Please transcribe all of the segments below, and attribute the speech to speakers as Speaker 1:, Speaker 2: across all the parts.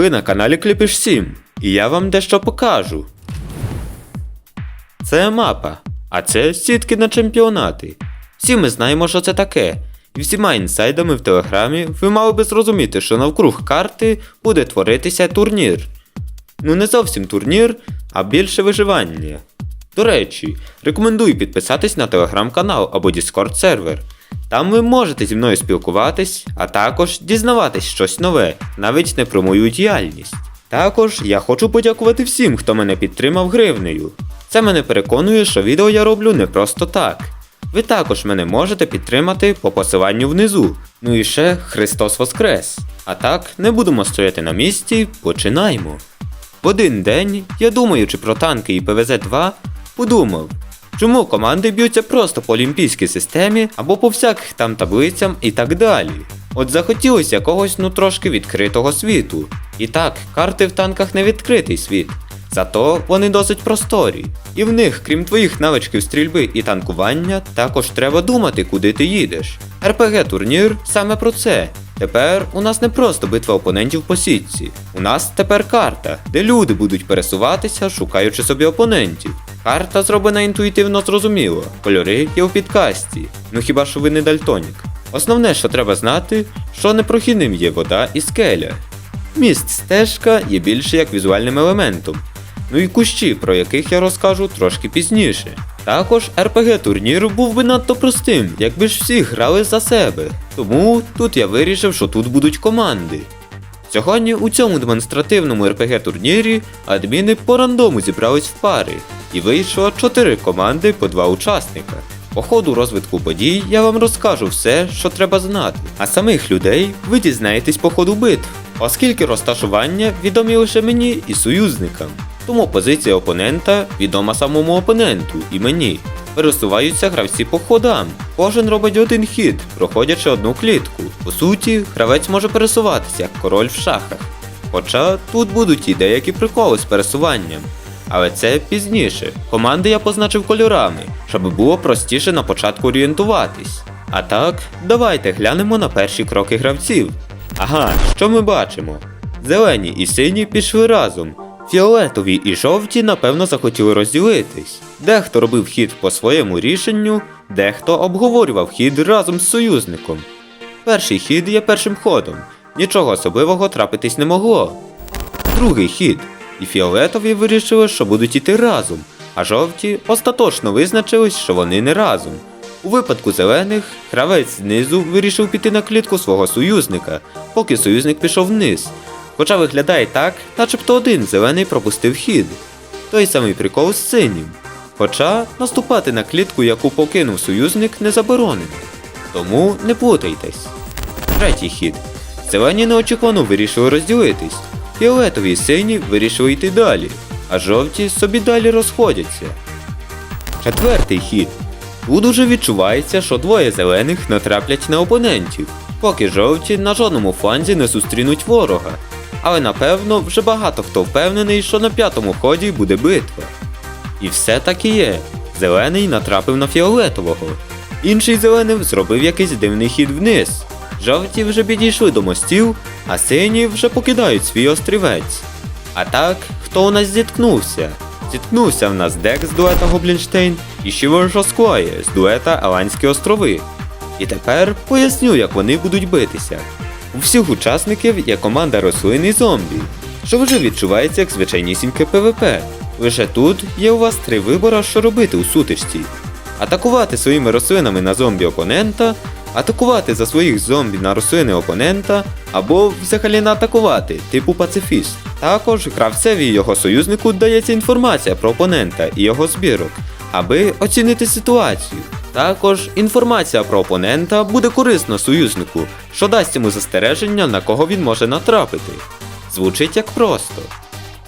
Speaker 1: Ви на каналі Кліпіш 7, і я вам дещо покажу. Це мапа, а це сітки на чемпіонати. Всі ми знаємо, що це таке. І всіма інсайдами в телеграмі ви мали би зрозуміти, що навкруг карти буде творитися турнір. Ну не зовсім турнір, а більше виживання. До речі, рекомендую підписатись на телеграм-канал або Discord сервер. Там ви можете зі мною спілкуватись, а також дізнаватись щось нове, навіть не про мою діяльність. Також я хочу подякувати всім, хто мене підтримав гривнею. Це мене переконує, що відео я роблю не просто так. Ви також мене можете підтримати по посиланню внизу. Ну і ще Христос Воскрес. А так, не будемо стояти на місці, починаємо. В один день, я думаючи про танки і ПВЗ-2, подумав, чому команди б'ються просто по олімпійській системі або по всяких там таблицям і так далі. От захотілося якогось ну трошки відкритого світу. І так, карти в танках не відкритий світ. Зато вони досить просторі. І в них, крім твоїх навичків стрільби і танкування, також треба думати, куди ти їдеш. РПГ турнір саме про це. Тепер у нас не просто битва опонентів по сітці. У нас тепер карта, де люди будуть пересуватися, шукаючи собі опонентів. Карта зроблена інтуїтивно зрозуміло, кольори є у підкасті. Ну хіба що ви не дальтонік. Основне, що треба знати, що непрохідним є вода і скеля. Міст стежка є більше як візуальним елементом. Ну і кущі, про яких я розкажу трошки пізніше. Також РПГ турнір був би надто простим, якби ж всі грали за себе. Тому тут я вирішив, що тут будуть команди. Сьогодні у цьому демонстративному РПГ турнірі адміни по рандому зібрались в пари, і вийшло 4 команди по 2 учасника. По ходу розвитку подій я вам розкажу все, що треба знати, а самих людей ви дізнаєтесь по ходу битв, оскільки розташування відомі лише мені і союзникам. Тому позиція опонента відома самому опоненту і мені. Пересуваються гравці по ходам. Кожен робить один хід, проходячи одну клітку. По суті, гравець може пересуватися як король в шахах. Хоча тут будуть і деякі приколи з пересуванням. Але це пізніше. Команди я позначив кольорами, щоб було простіше на початку орієнтуватись. А так, давайте глянемо на перші кроки гравців. Ага, що ми бачимо? Зелені і сині пішли разом. Фіолетові і жовті, напевно, захотіли розділитись. Дехто робив хід по своєму рішенню, дехто обговорював хід разом з союзником. Перший хід є першим ходом. Нічого особливого трапитись не могло. Другий хід. І фіолетові вирішили, що будуть іти разом, а жовті остаточно визначились, що вони не разом. У випадку зелених гравець знизу вирішив піти на клітку свого союзника, поки союзник пішов вниз. Хоча виглядає так, начебто один зелений пропустив хід. Той самий прикол з синім. Хоча наступати на клітку, яку покинув союзник, не заборонено. Тому не плутайтесь. Третій хід. Зелені неочікувано вирішили розділитись. Фіолетові і сині вирішили йти далі, а жовті собі далі розходяться. Четвертий хід. Тут уже відчувається, що двоє зелених натраплять на опонентів, поки жовті на жодному фланзі не зустрінуть ворога. Але напевно вже багато хто впевнений, що на п'ятому ході буде битва. І все так і є. Зелений натрапив на фіолетового. Інший зелений зробив якийсь дивний хід вниз. Жовті вже підійшли до мостів, а сині вже покидають свій острівець. А так, хто у нас зіткнувся? Зіткнувся в нас Дек з дуета Гоблінштейн і Шівер Жосклоє з дуета Аланські острови. І тепер поясню, як вони будуть битися. У всіх учасників є команда рослин і зомбі, що вже відчувається як звичайнісіньке ПВП. Лише тут є у вас три вибори, що робити у сутичці. Атакувати своїми рослинами на зомбі опонента, атакувати за своїх зомбі на рослини опонента, або взагалі не атакувати, типу пацифіст. Також гравцеві його союзнику дається інформація про опонента і його збірок, аби оцінити ситуацію. Також інформація про опонента буде корисна союзнику, що дасть йому застереження, на кого він може натрапити. Звучить як просто.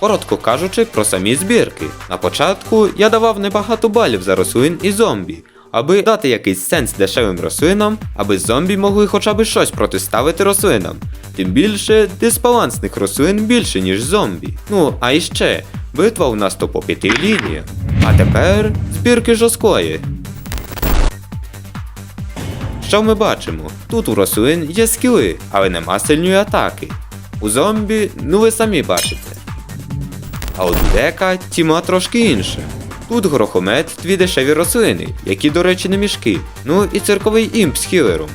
Speaker 1: Коротко кажучи, про самі збірки. На початку я давав небагато балів за рослин і зомбі, аби дати якийсь сенс дешевим рослинам, аби зомбі могли хоча б щось протиставити рослинам. Тим більше дисбалансних рослин більше, ніж зомбі. Ну, а іще, битва у нас то по п'яти лініях. А тепер збірки жорсткої. Що ми бачимо? Тут у рослин є скіли, але нема сильної атаки. У зомбі, ну ви самі бачите. А от дека тіма трошки інша. Тут горохомет дві дешеві рослини, які, до речі, не мішки. Ну і цирковий імп з хілером.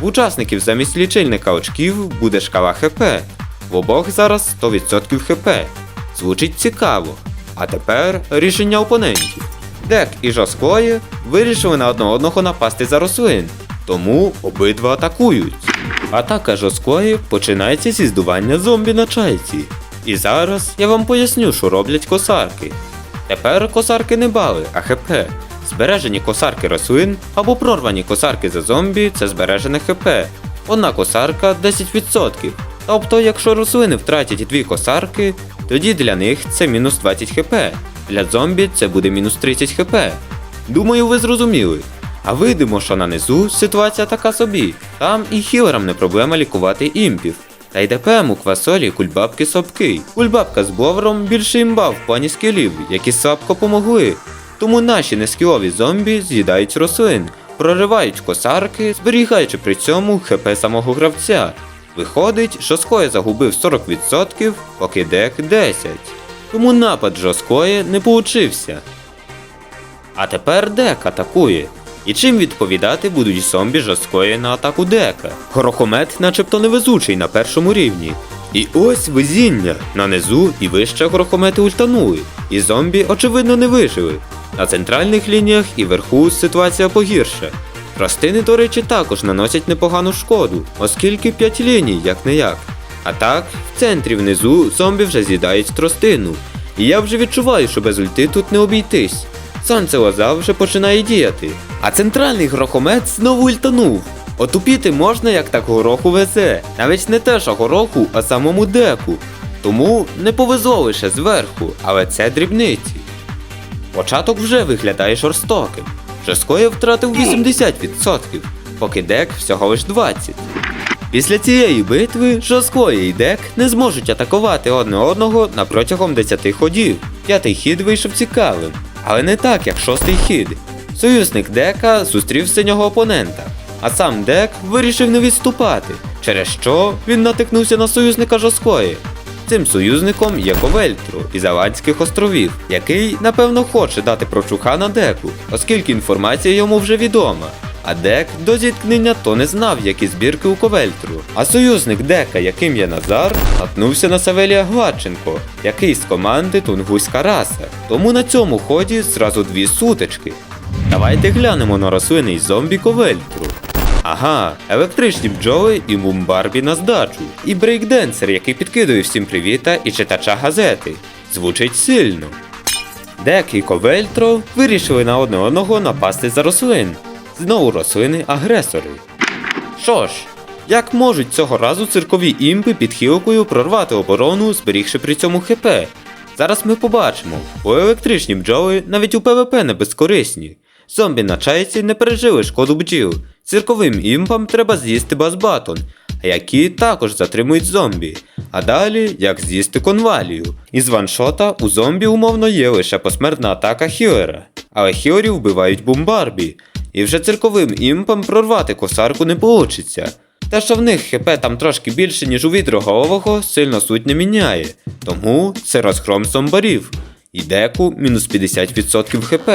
Speaker 1: В учасників замість лічильника очків буде шкала ХП. В обох зараз 100% ХП. Звучить цікаво. А тепер рішення опонентів. Дек і Жосклої вирішили на одне одного напасти за рослин, тому обидва атакують. Атака Жосклої починається зі здування зомбі на чайці. І зараз я вам поясню, що роблять косарки. Тепер косарки не бали, а ХП. Збережені косарки рослин або прорвані косарки за зомбі це збережене ХП. Одна косарка 10%. Тобто, якщо рослини втратять дві косарки, тоді для них це мінус 20 хп. Для зомбі це буде мінус 30 хп. Думаю, ви зрозуміли. А видимо, що на низу ситуація така собі. Там і хілерам не проблема лікувати імпів. Та й ДПМ у квасолі кульбабки сопки. Кульбабка з бовром більше імба в плані скілів, які слабко помогли. Тому наші нескілові зомбі з'їдають рослин, проривають косарки, зберігаючи при цьому ХП самого гравця. Виходить, що Скоє загубив 40%, поки дек 10%. Тому напад жорсткої не получився. А тепер дек атакує. І чим відповідати будуть зомбі жорсткої на атаку дека? Горохомет начебто невезучий на першому рівні. І ось везіння. На низу і вище горохомети ультанули, і зомбі, очевидно, не вижили. На центральних лініях і вверху ситуація погірша. Ростини, до речі, також наносять непогану шкоду, оскільки 5 ліній, як не як. А так, в центрі внизу зомбі вже з'їдають тростину. І я вже відчуваю, що без ульти тут не обійтись. Сонце лоза вже починає діяти. А центральний грохомет знову ультанув. Отупіти можна, як так гороху везе. Навіть не те, що гороху, а самому деку. Тому не повезло лише зверху, але це дрібниці. Початок вже виглядає жорстоким. Жорсткоє втратив 80%, поки дек всього лиш 20%. Після цієї битви Жорсткоє і дек не зможуть атакувати одне одного на протягом 10 ходів. П'ятий хід вийшов цікавим, але не так, як шостий хід. Союзник дека зустрів синього опонента, а сам дек вирішив не відступати, через що він натикнувся на союзника Жоскої. Цим союзником є Ковельтру із Аландських островів, який, напевно, хоче дати прочуха на деку, оскільки інформація йому вже відома. А дек до зіткнення то не знав, які збірки у Ковельтру. А союзник дека, яким є Назар, наткнувся на Савелія Гладченко, який з команди Тунгуська раса. Тому на цьому ході зразу дві сутички. Давайте глянемо на рослини й зомбі Ковельтру. Ага, електричні бджоли і мумбарбі на здачу. І брейкденсер, який підкидує всім привіта і читача газети. Звучить сильно. Дек і Ковельтро вирішили на одне одного напасти за рослин. Знову рослини агресори. Що ж, як можуть цього разу циркові імпи під хілкою прорвати оборону, зберігши при цьому ХП? Зараз ми побачимо, бо електричні бджоли навіть у ПВП не безкорисні. Зомбі на чайці не пережили шкоду бджіл. Цирковим імпам треба з'їсти базбатон, які також затримують зомбі. А далі як з'їсти конвалію. Із ваншота у зомбі умовно є лише посмертна атака хілера. Але хілерів вбивають бомбарбі. І вже цирковим імпам прорвати косарку не получиться. Те, що в них хп там трошки більше, ніж у відрогового, сильно суть не міняє. Тому це розгром зомбарів. І деку мінус 50% хп.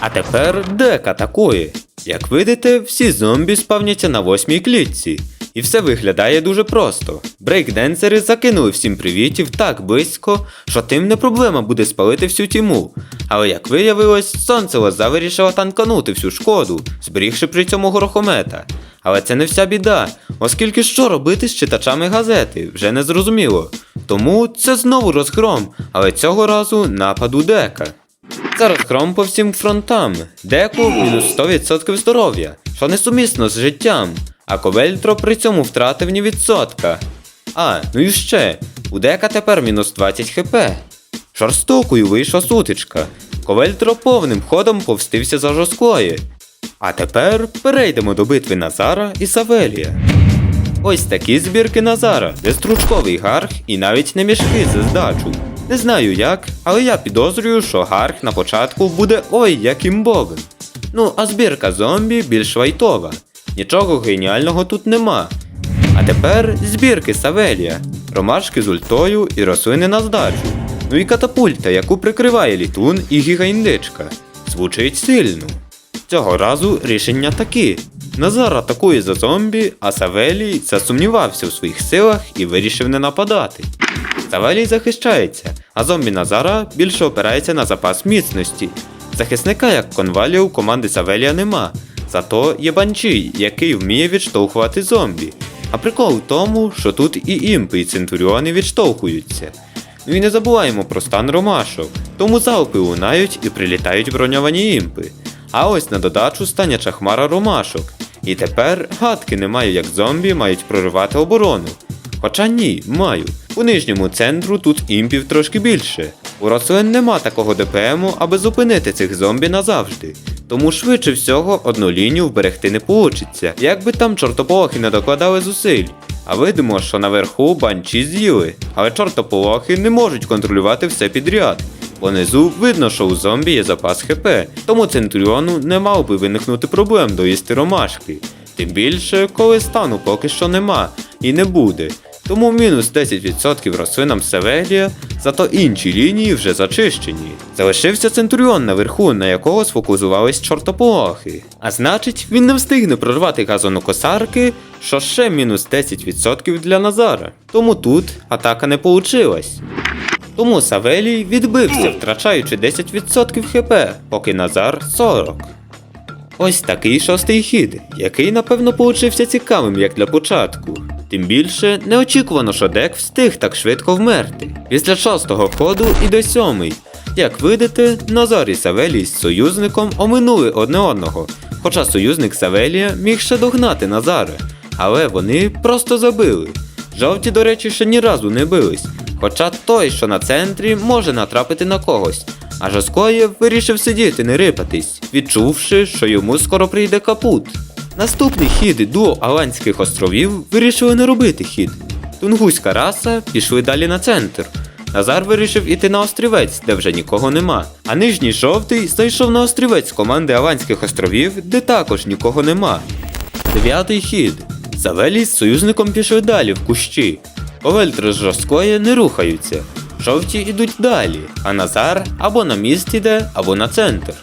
Speaker 1: А тепер дека атакує. Як видите, всі зомбі спавняться на восьмій клітці. І все виглядає дуже просто. Брейкденсери закинули всім привітів так близько, що тим не проблема буде спалити всю тіму. Але як виявилось, сонце лоза вирішила танканути всю шкоду, зберігши при цьому горохомета. Але це не вся біда, оскільки що робити з читачами газети, вже не зрозуміло. Тому це знову розгром, але цього разу напад у дека. Це розгром по всім фронтам. Деку мінус 100% здоров'я, що несумісно з життям. А Ковельтро при цьому втратив ні відсотка. А, ну і ще, у дека тепер мінус 20 хп. Жорстокою вийшла сутичка. Ковельтро повним ходом повстився за жорсткої. А тепер перейдемо до битви Назара і Савелія. Ось такі збірки Назара, де стручковий гарх і навіть не мішки за здачу. Не знаю як, але я підозрюю, що гарх на початку буде ой як імбовим. Ну, а збірка зомбі більш вайтова. Нічого геніального тут нема. А тепер збірки Савелія. ромашки з ультою і рослини на здачу. Ну і катапульта, яку прикриває літун і гігаіндичка. Звучить сильно. Цього разу рішення такі. Назар атакує за зомбі, а Савелій засумнівався у своїх силах і вирішив не нападати. Савелій захищається, а зомбі Назара більше опирається на запас міцності. Захисника, як конвалія, у команди Савелія нема. Зато є банчі, який вміє відштовхувати зомбі. А прикол в тому, що тут і імпи, і центуріони відштовхуються. Ну і не забуваємо про стан ромашок, тому залпи лунають і прилітають броньовані імпи. А ось на додачу станяча хмара ромашок. І тепер гадки не маю, як зомбі мають проривати оборону. Хоча ні, маю. У нижньому центру тут імпів трошки більше. У рослин нема такого ДПМу, аби зупинити цих зомбі назавжди. Тому швидше всього одну лінію вберегти не получиться, як би там чортополохи не докладали зусиль. А видимо, що наверху банчі з'їли, але чортополохи не можуть контролювати все підряд. Понизу видно, що у зомбі є запас ХП, тому Центуріону не мав би виникнути проблем доїсти ромашки. Тим більше, коли стану поки що нема і не буде. Тому мінус 10% рослинам Севелія, зато інші лінії вже зачищені. Залишився Центуріон наверху, на якого сфокусувались чортополохи. А значить, він не встигне прорвати газонокосарки, що ще мінус 10% для Назара. Тому тут атака не получилась. Тому Савелій відбився, втрачаючи 10% хп, поки Назар 40. Ось такий шостий хід, який напевно получився цікавим як для початку. Тим більше неочікувано, що дек встиг так швидко вмерти. Після шостого ходу іде сьомий. Як видите, Назар і Савелій з союзником оминули одне одного, хоча союзник Савелія міг ще догнати Назара, але вони просто забили. Жовті, до речі, ще ні разу не бились, хоча той, що на центрі, може натрапити на когось. А Жоскоєв вирішив сидіти, не рипатись, відчувши, що йому скоро прийде капут. Наступний хід дуо Аланських островів вирішили не робити хід. Тунгуська раса пішли далі на центр. Назар вирішив іти на острівець, де вже нікого нема. А нижній жовтий зайшов на острівець команди Аланських островів, де також нікого нема. Дев'ятий хід. Савелій з союзником пішли далі в кущі. Повельтри з жорсткої не рухаються. Жовті йдуть далі, а Назар або на міст іде, або на центр.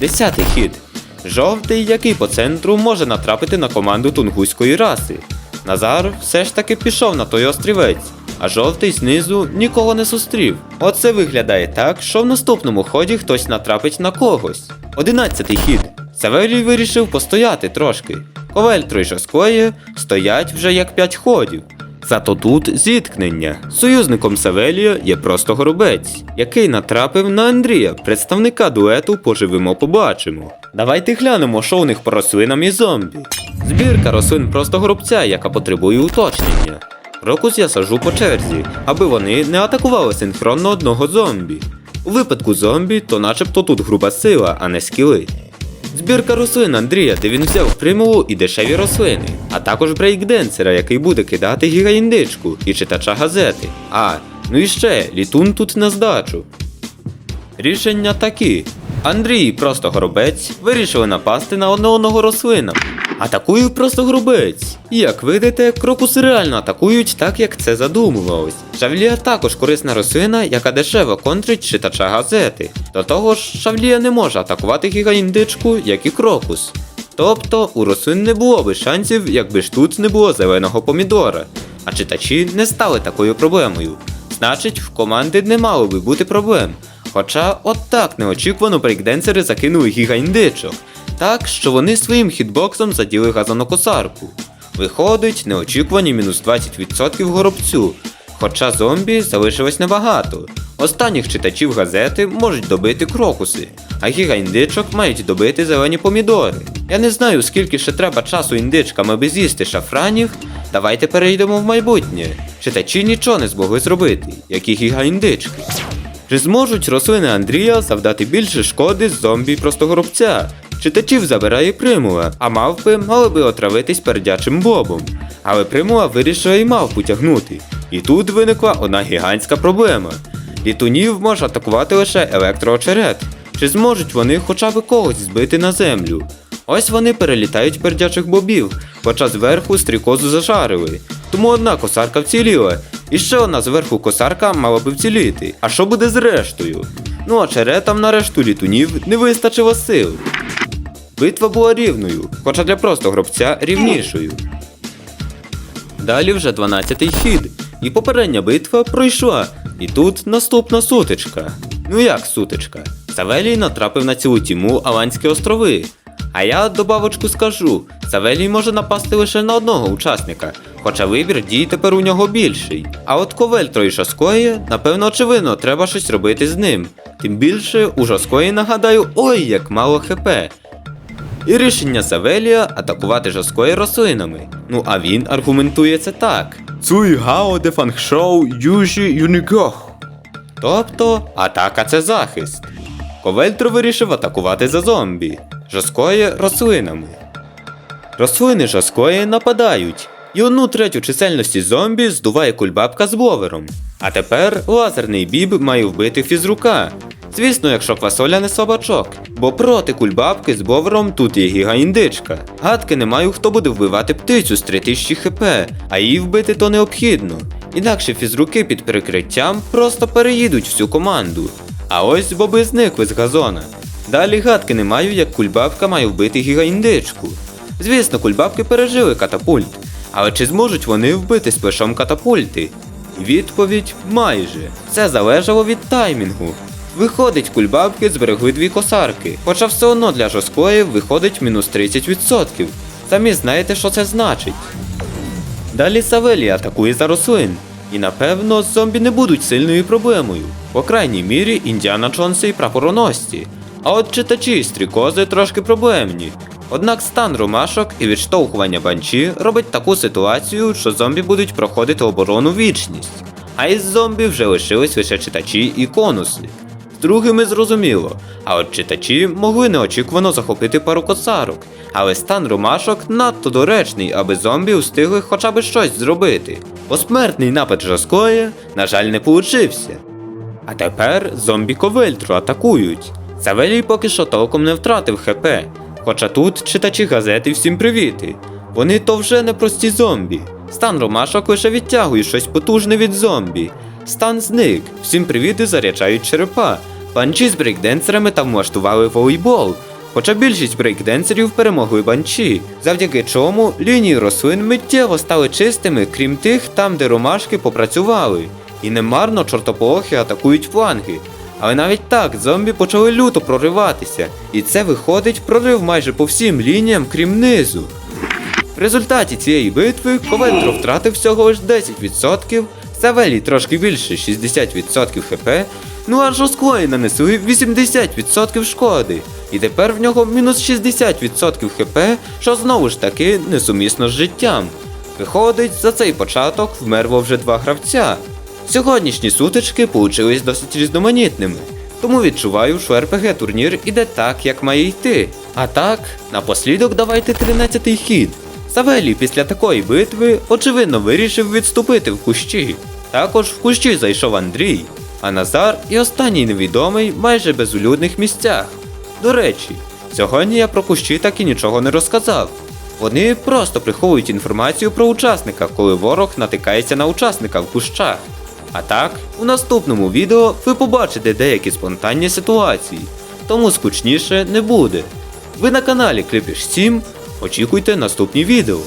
Speaker 1: Десятий хід. Жовтий, який по центру може натрапити на команду тунгуської раси. Назар все ж таки пішов на той острівець, а жовтий знизу нікого не зустрів. Оце виглядає так, що в наступному ході хтось натрапить на когось. Одинадцятий хід. Савелій вирішив постояти трошки. Ковельтро й Жоскоє стоять вже як п'ять ходів. Зато тут зіткнення. Союзником Савелія є просто горобець, який натрапив на Андрія, представника дуету поживемо побачимо. Давайте глянемо, що у них по рослинам і зомбі. Збірка рослин просто горобця, яка потребує уточнення. Крокус я сажу по черзі, аби вони не атакували синхронно одного зомбі. У випадку зомбі, то начебто тут груба сила, а не скіли. Збірка рослин Андрія, де він взяв примулу і дешеві рослини, а також брейкденсера, який буде кидати гігаіндичку і читача газети. А, ну і ще літун тут на здачу. Рішення такі. Андрій просто горобець вирішили напасти на одне одного рослина. Атакує просто горобець. І як видите, крокуси реально атакують так, як це задумувалось. Шавлія також корисна рослина, яка дешево контрить читача газети. До того ж, Шавлія не може атакувати гігаіндичку, як і крокус. Тобто у рослин не було би шансів, якби ж тут не було зеленого помідора. А читачі не стали такою проблемою. Значить, в команди не мало би бути проблем. Хоча от неочікувано брейкденсери закинули гігаіндичок, так що вони своїм хітбоксом заділи газонокосарку. Виходить, неочікувані мінус 20% горобцю, хоча зомбі залишилось небагато. Останніх читачів газети можуть добити крокуси, а гігаіндичок мають добити зелені помідори. Я не знаю, скільки ще треба часу індичкам, аби з'їсти шафранів. Давайте перейдемо в майбутнє. Читачі нічого не змогли зробити, як і гігаіндички. Чи зможуть рослини Андрія завдати більше шкоди зомбі простогоробця? Читачів забирає примула, а мавпи мали би отравитись пердячим бобом. Але примула вирішила і мавпу тягнути. І тут виникла одна гігантська проблема. Літунів може атакувати лише електроочерет. Чи зможуть вони хоча б когось збити на землю? Ось вони перелітають пердячих бобів, хоча зверху стрікозу зажарили. Тому одна косарка вціліла, і ще одна зверху косарка мала би вціліти. А що буде з рештою? Ну а черетам на решту літунів не вистачило сил. Битва була рівною, хоча для просто гробця рівнішою. Далі вже 12-й хід, і попередня битва пройшла. І тут наступна сутичка. Ну як сутичка? Савелій натрапив на цілу тіму Аланські острови. А я добавочку скажу: Савелій може напасти лише на одного учасника, хоча вибір дій тепер у нього більший. А от Ковельтро і Жаскої, напевно, очевидно, треба щось робити з ним. Тим більше у Жаскої, нагадаю, ой як мало хп. І рішення Савелія атакувати Жаскої рослинами. Ну а він аргументує це так. Цуй гао де фангшоу южі юнігох. Тобто атака це захист. Ковельтро вирішив атакувати за зомбі, Жаскої рослинами. Рослини Жаскої нападають, і одну третю чисельності зомбі здуває кульбабка з бовером. А тепер лазерний біб має вбити фізрука. Звісно, якщо квасоля не собачок, бо проти кульбабки з бовером тут є гіга-індичка. Гадки не маю, хто буде вбивати птицю з 3000 хп, а її вбити то необхідно. Інакше фізруки під прикриттям просто переїдуть всю команду. А ось боби зникли з газона. Далі гадки не маю, як кульбабка має вбити гіга-індичку. Звісно, кульбабки пережили катапульт, але чи зможуть вони вбити сплешом катапульти? Відповідь майже. Це залежало від таймінгу. Виходить, кульбабки зберегли дві косарки, хоча все одно для жорсткої виходить мінус 30%. Самі знаєте, що це значить. Далі Савелі атакує за рослин. І напевно зомбі не будуть сильною проблемою. По крайній мірі Індіана Джонси і прапороносці. А от читачі стрікози трошки проблемні. Однак стан ромашок і відштовхування банчі робить таку ситуацію, що зомбі будуть проходити оборону вічність. А із зомбі вже лишились лише читачі і конуси. З другими зрозуміло, а от читачі могли неочікувано захопити пару косарок, але стан ромашок надто доречний, аби зомбі встигли хоча б щось зробити. Посмертний напад Жаскої, на жаль, не получився. А тепер зомбі ковельтру атакують. Савелій поки що толком не втратив ХП. Хоча тут читачі газети всім привіти. Вони то вже не прості зомбі. Стан ромашок лише відтягує щось потужне від зомбі. Стан зник, всім привіти заряджають черепа. Банчі з брейкденсерами там влаштували волейбол. Хоча більшість брейкденсерів перемогли банчі, завдяки чому лінії рослин миттєво стали чистими, крім тих там, де ромашки попрацювали. І немарно чортополохи атакують фланги. Але навіть так зомбі почали люто прориватися, і це виходить прорив майже по всім лініям, крім низу. В результаті цієї битви Ковентро втратив всього лиш 10%, Савелій трошки більше 60% хп, ну а Жосклої нанесли 80% шкоди. І тепер в нього мінус 60% хп, що знову ж таки несумісно з життям. Виходить, за цей початок вмерло вже два гравця. Сьогоднішні сутички получились досить різноманітними, тому відчуваю, що РПГ турнір іде так, як має йти. А так, напослідок давайте 13-й хід. Савелій після такої битви, очевидно, вирішив відступити в кущі. Також в кущі зайшов Андрій, а Назар і останній невідомий майже безлюдних місцях. До речі, сьогодні я про кущі так і нічого не розказав. Вони просто приховують інформацію про учасника, коли ворог натикається на учасника в кущах. А так, у наступному відео ви побачите деякі спонтанні ситуації, тому скучніше не буде. Ви на каналі Кліпіш 7, очікуйте наступні відео.